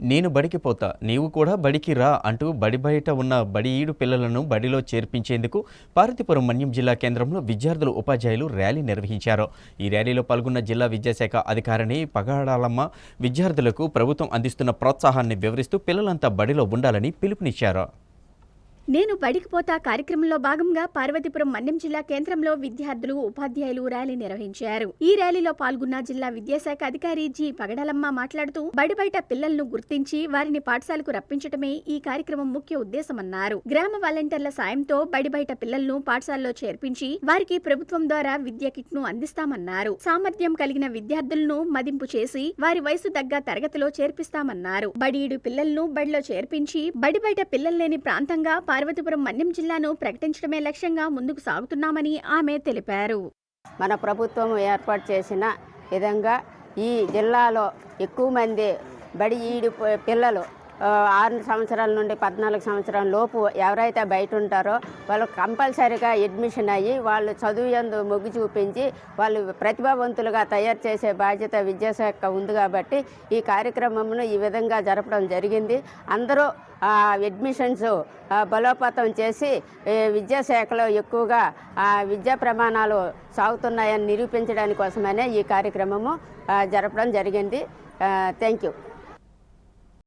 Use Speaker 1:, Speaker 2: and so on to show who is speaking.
Speaker 1: నేను బడికి పోతా నీవు కూడా బడికి రా అంటూ బడి బయట ఉన్న బడి ఈడు పిల్లలను బడిలో చేర్పించేందుకు పార్వతీపురం మన్యం జిల్లా కేంద్రంలో విద్యార్థులు ఉపాధ్యాయులు ర్యాలీ నిర్వహించారు. ఈ ర్యాలీలో పాల్గొన్న జిల్లా విద్యాశాఖ అధికారిని పగాడాలమ్మ విద్యార్థులకు ప్రభుత్వం అందిస్తున్న ప్రోత్సాహాన్ని వివరిస్తూ పిల్లలంతా బడిలో ఉండాలని పిలుపునిచ్చారు.
Speaker 2: నేను బడికి పోతా కార్యక్రమంలో భాగంగా పార్వతీపురం మన్యం జిల్లా కేంద్రంలో విద్యార్థులు ఉపాధ్యాయులు ర్యాలీ నిర్వహించారు. ఈ ర్యాలీలో పాల్గొన్న జిల్లా విద్యాశాఖ అధికారి జి. పగడలమ్మ మాట్లాడుతూ బడి బయట పిల్లలను గుర్తించి వారిని పాఠశాలకు రప్పించడమే ఈ కార్యక్రమం ముఖ్య ఉద్దేశమన్నారు. గ్రామ వాలంటీర్ల సాయంతో బడి బయట పిల్లలను పాఠశాలలో చేర్పించి వారికి ప్రభుత్వం ద్వారా విద్య కిట్ను అందిస్తామన్నారు. సామర్థ్యం కలిగిన విద్యార్థులను మదింపు చేసి వారి వయసు తగ్గ తరగతిలో చేర్పిస్తామన్నారు. బడియుడు పిల్లలను బడిలో చేర్పించి బడి బయట పిల్లలు లేని ప్రాంతంగా పార్వతీపురం మన్యం జిల్లాను ప్రకటించడమే లక్ష్యంగా ముందుకు సాగుతున్నామని ఆమె తెలిపారు.
Speaker 3: మన ప్రభుత్వం ఏర్పాటు చేసిన విధంగా ఈ జిల్లాలో ఎక్కువ మంది బడి ఈడు పిల్లలు ఆరు సంవత్సరాల నుండి పద్నాలుగు సంవత్సరాల లోపు ఎవరైతే బయట ఉంటారో వాళ్ళు కంపల్సరీగా అడ్మిషన్ అయ్యి వాళ్ళు చదువు యందు మొగ్గు చూపించి వాళ్ళు ప్రతిభావంతులుగా తయారు చేసే బాధ్యత విద్యాశాఖ ఉంది కాబట్టి ఈ కార్యక్రమమును ఈ విధంగా జరపడం జరిగింది. అందరూ అడ్మిషన్స్ బలోపేతం చేసి విద్యాశాఖలో ఎక్కువగా విద్యా ప్రమాణాలు సాగుతున్నాయని నిరూపించడానికి కోసమనే ఈ కార్యక్రమము జరపడం జరిగింది. Thank you